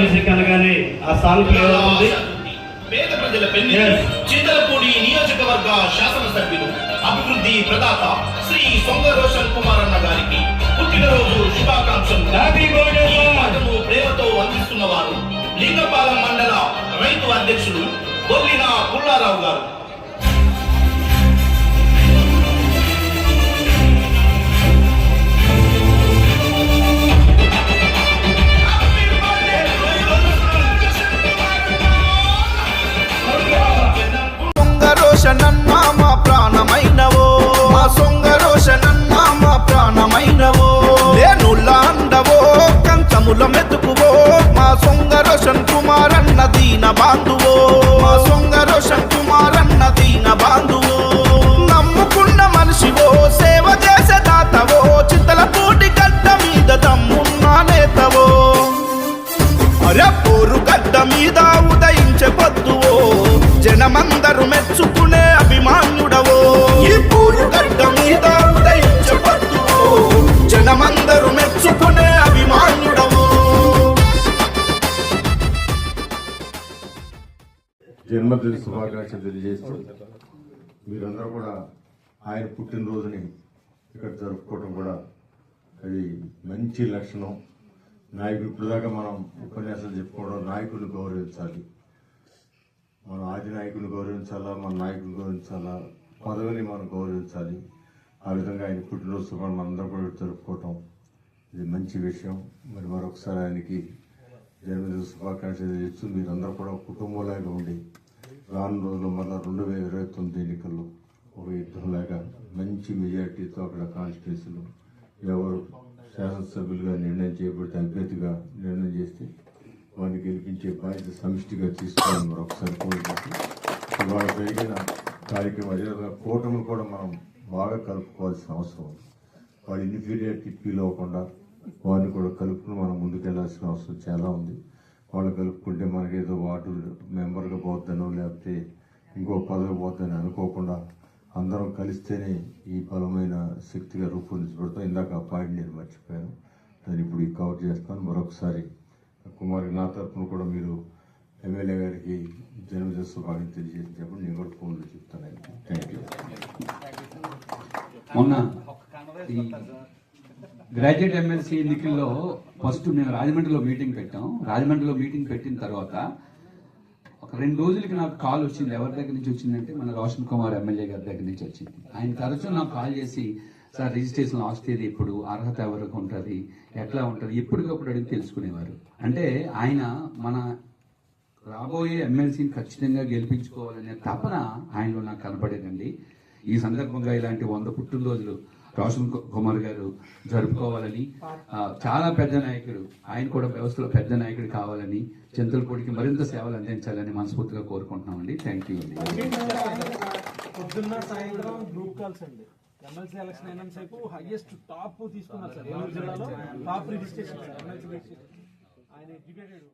Music అనగానే ఆ song play అవుతుంది పేద ప్రజల పెళ్ళి. చింతలపూడి నియోజకవర్గ శాసనసభ్యులు అభివృద్ధి ప్రదాత శ్రీ సొంగ రోషన్ కుమార్ అన్న గారికి పుట్టినరోజు శుభాకాంక్షలు. పాటను ప్రేమతో అందిస్తున్న వారు లింగపాలెం మండల రైతు అధ్యక్షులు బొల్లిన పుల్లారావు గారు రోషన్ కుమార్ అన్న దీన బాంధువో. మా సొంగరోషన్ కుమారన్న దీన బాంధువో. నమ్ముకున్న మనిషివో సేవ చేసే దాతవో చిత్తల పూటి గడ్డ మీద తమ్మున్నా నేతవో. అరే పోరు గడ్డ మీద ఉదయించే పొద్దువో. జనమందరు మెచ్చుకునే జన్మదిన శుభాకాంక్షలు తెలియజేస్తూ మీరందరూ కూడా ఆయన పుట్టినరోజుని ఇక్కడ జరుపుకోవడం కూడా అది మంచి లక్షణం. నాయకుడు ఇప్పటిదాకా మనం ఉపన్యాసాలు చెప్పుకోవడం నాయకుడిని గౌరవించాలి. మన ఆది నాయకుడిని గౌరవించాలా మన నాయకుడిని గౌరవించాలా పదవిని మనం గౌరవించాలి. ఆ విధంగా ఆయన పుట్టినరోజు శుభాన్ని మనందరూ కూడా జరుపుకోవటం ఇది మంచి విషయం. మరి మరొకసారి ఆయనకి జన్మదిన శుభాకాంక్షలు తెలియజేస్తూ మీరందరూ కూడా కుటుంబంలాగా ఉండి రాను రోజుల్లో మళ్ళీ రెండు వేల ఇరవై తొమ్మిది ఎన్నికల్లో ఒక యుద్ధంలాగా మంచి మెజార్టీతో అక్కడ కాన్స్టిట్యూన్సీలో ఎవరు శాసనసభ్యులుగా నిర్ణయం చేయబడితే అభ్యర్థిగా నిర్ణయం చేస్తే వారిని గెలిపించే బాధ్యత సమిష్టిగా తీసుకోవాలని మరొకసారి కోరుకుంటూ ఇవాళ జరిగిన కార్యక్రమం అదేవిధంగా కూటమి కూడా మనం బాగా కలుపుకోవాల్సిన అవసరం ఉంది. వాడి ఇన్ఫీరియారిటీ ఫీల్ అవ్వకుండా వారిని కూడా కలుపుకుని మనం ముందుకెళ్ళాల్సిన అవసరం చాలా ఉంది. వాళ్ళు కలుపుకుంటే మనకి ఏదో వార్డు మెంబర్గా పోతానో లేకపోతే ఇంకో పదవి పోతానని అనుకోకుండా అందరం కలిస్తేనే ఈ బలమైన శక్తిగా రూపొందించబడతాం. ఇందాక ఆ పాయింట్ నేను మర్చిపోయాను. దాన్ని ఇప్పుడు ఈ కవర్ చేస్తాను. మరొకసారి కుమారి నా తరఫున కూడా మీరు ఎమ్మెల్యే గారికి జన్మదిన శుభాకాంక్షలు తెలియజేసినప్పుడు నేను కూడా ఫోన్లో చెప్తాను. థ్యాంక్ యూ మొన్న గ్రాడ్యుయేట్ ఎమ్మెల్సీ ఎన్నికల్లో ఫస్ట్ మేము రాజమండ్రిలో మీటింగ్ పెట్టాం. రాజమండ్రిలో మీటింగ్ పెట్టిన తర్వాత ఒక రెండు రోజులకి నాకు కాల్ వచ్చింది. ఎవరి దగ్గర నుంచి వచ్చిందంటే మన రోషన్ కుమార్ ఎమ్మెల్యే గారి దగ్గర నుంచి వచ్చింది. ఆయన తరచూ నాకు కాల్ చేసి సార్ రిజిస్ట్రేషన్ లాస్ట్ తేదీ ఇప్పుడు అర్హత ఎవరికి ఉంటుంది? ఎట్లా ఉంటుంది? ఎప్పటికప్పుడు అడిగి తెలుసుకునేవారు. అంటే ఆయన మన రాబోయే ఎమ్మెల్సీని ఖచ్చితంగా గెలిపించుకోవాలనే తపన ఆయనలో నాకు కనపడేదండి. ఈ సందర్భంగా ఇలాంటి వంద పుట్టినరోజులు రోషన్ కుమార్ గారు జరుపుకోవాలని. చాలా పెద్ద నాయకుడు. ఆయన కూడా వ్యవస్థలో పెద్ద నాయకుడు కావాలని చింతలపూడికి మరింత సేవలు అందించాలని మనస్ఫూర్తిగా కోరుకుంటున్నామండి. థ్యాంక్ యూ అండి. పొద్దున్న సాయంత్రం గ్రూప్ కాల్స్ అండి. ఎమ్మెల్సీ ఎలక్షన్ అయినంత సేపు హైయెస్ట్ టాప్ తీసుకున్నారు సార్. ఏలూరు జిల్లాలో top registration sir. MLC registration ఆయన ఎడ్యుకేటెడ్.